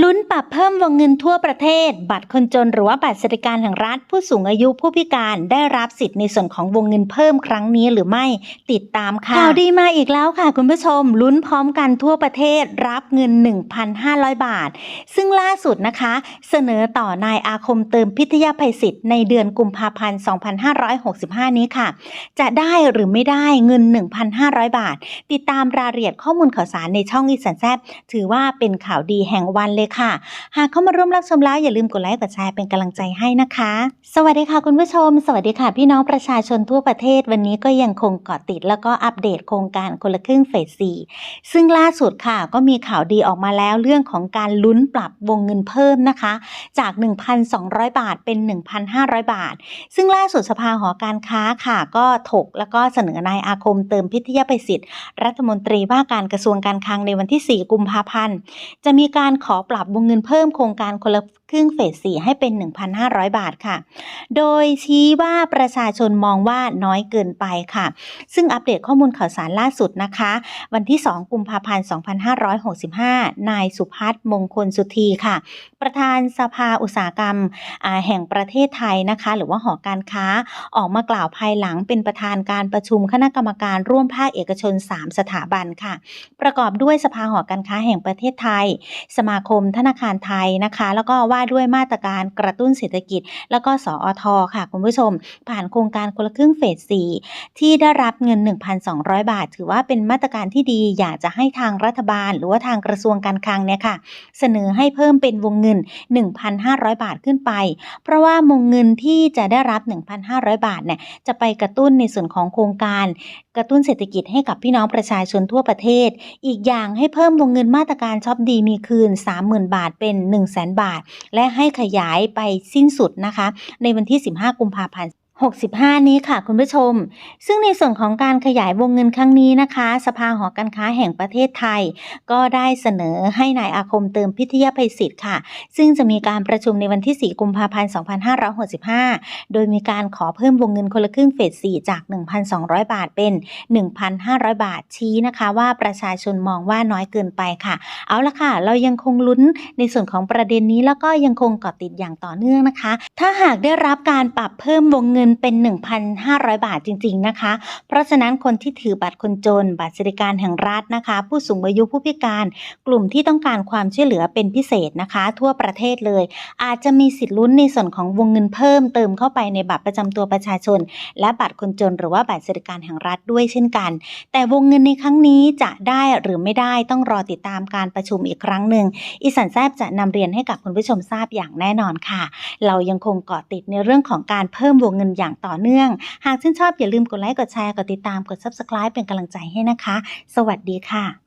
ลุ้นปรับเพิ่มวงเงินทั่วประเทศ บัตรคนจนหรือว่าบัตรสวัสดิการแห่งรัฐ ผู้สูงอายุผู้พิการได้รับสิทธิ์ในส่วนของวงเงินเพิ่มครั้งนี้หรือไม่ติดตามค่ะข่าวดีมาอีกแล้วค่ะ คุณผู้ชม ลุ้นพร้อมกันทั่วประเทศรับเงิน 1,500 บาท ซึ่งล่าสุดนะคะ เสนอต่อนายอาคมเติมพิทยาภัยศิษย์ในเดือนกุมภาพันธ์ 2565 นี้ค่ะ จะได้หรือไม่ได้เงิน 1,500 บาท ติดตามรายละเอียดข้อมูลข่าวสารในช่องอีสันแซบถือว่าเป็นข่าวดีแห่งวันเลยค่ะ หากเข้ามาร่วมรับชมแล้วอย่าลืมกดไลค์กดแชร์เป็นกำลังใจให้นะคะ สวัสดีค่ะคุณผู้ชม สวัสดีค่ะ พี่น้องประชาชนทั่วประเทศวันนี้ก็ยังคงเกาะติด แล้วก็อัปเดตโครงการคนละครึ่งเฟสสี่ซึ่งล่าสุดค่ะก็มีข่าวดีออกมาแล้วเรื่องของการลุ้นปรับวงเงินเพิ่มนะคะ จาก 1,200 บาทเป็น 1,500 บาท ซึ่งล่าสุดสภาหอการค้าค่ะ ก็ถกแล้วก็เสนอนายอาคมเติมพิทยาภัยศิษย์รัฐมนตรีว่าการกระทรวงการคลังในวันที่ 4 กุมภาพันธ์ จะมีการขอปรับวงเงินเพิ่มโครงการคนละ ครึ่งเฟส 4 ให้เป็น 1,500 บาทค่ะ โดยชี้ว่าประชาชนมองว่าน้อยเกินไปค่ะ ซึ่งอัปเดตข้อมูลข่าวสารล่าสุดนะคะ วันที่ 2 กุมภาพันธ์ 2565 นายสุพัฒน์มงคลสุธีค่ะ ประธานสภาอุตสาหกรรมแห่งประเทศไทยนะคะ หรือว่าหอการค้าออกมากล่าวภายหลังเป็นประธานการประชุมคณะกรรมการร่วมภาคเอกชน 3 สถาบันค่ะ ประกอบด้วยสภาหอการค้าแห่งประเทศไทย สมาคมธนาคารไทยนะคะ แล้วก็ว่าด้วยมาตรการกระตุ้นเศรษฐกิจ แล้วก็สอทค่ะคุณผู้ชม ผ่านโครงการคนละครึ่งเฟส 4 ที่ได้รับเงิน 1,200 บาท ถือว่าเป็นมาตรการที่ดีอยากจะให้ทางรัฐบาล หรือว่าทางกระทรวงการคลังเนี่ยค่ะ เสนอให้เพิ่มเป็นวงเงิน 1,500 บาทขึ้นไป เพราะว่าวงเงินที่จะได้รับ 1,500 บาทเนี่ยจะไปกระตุ้นในส่วนของโครงการกระตุ้นเศรษฐกิจให้กับพี่น้องประชาชนทั่วประเทศ อีกอย่างให้เพิ่มวงเงินมาตรการช็อปดีมีคืน 30,000 บาทเป็น 100,000 บาทและให้ขยายไปสิ้นสุดนะคะ ในวันที่ 15 กุมภาพันธ์ 65 นี้ค่ะคุณผู้ชม ซึ่งในส่วนของการขยายวงเงินครั้งนี้นะคะ สภาหอการค้าแห่งประเทศไทย ก็ได้เสนอให้นายอาคมเติมพิทยาภัยศิษย์ค่ะ ซึ่งจะมีการประชุมในวันที่ 4 กุมภาพันธ์ 2565 โดยมีการขอเพิ่มวงเงินคนละครึ่งเฟส 4 จาก 1,200 บาทเป็น 1,500 บาทชี้นะคะว่าประชาชนมองว่าน้อยเกินไปค่ะ เอาละค่ะ เรายังคงลุ้นในส่วนของประเด็นนี้แล้วก็ยังคงเกาะติดอย่างต่อเนื่องนะคะ ถ้าหากได้รับการปรับเพิ่มวงเงินเป็น 1,500 บาทจริง ๆนะคะ เพราะฉะนั้นคนที่ถือบัตรคนจน บัตรสวัสดิการแห่งรัฐนะคะ ผู้สูงอายุผู้พิการ กลุ่มที่ต้องการความช่วยเหลือเป็นพิเศษนะคะ ทั่วประเทศเลย อาจจะมีสิทธิ์ลุ้นในส่วนของวงเงินเพิ่มเติมเข้าไปในบัตรประจำตัวประชาชน และบัตรคนจน หรือว่าบัตรสวัสดิการแห่งรัฐด้วยเช่นกัน แต่วงเงินในครั้งนี้จะได้หรือไม่ได้ต้องรอติดตามการประชุมอีกครั้งหนึ่งอีสันแซบจะนำเรียนให้กับคุณผู้ชมทราบอย่างแน่นอนค่ะ เรายังคงเกาะติดในเรื่องของการเพิ่มวงเงินอย่างต่อเนื่อง หากชื่นชอบอย่าลืมกดไลค์กดแชร์กดติดตามกด subscribe เป็นกำลังใจให้นะคะ สวัสดีค่ะ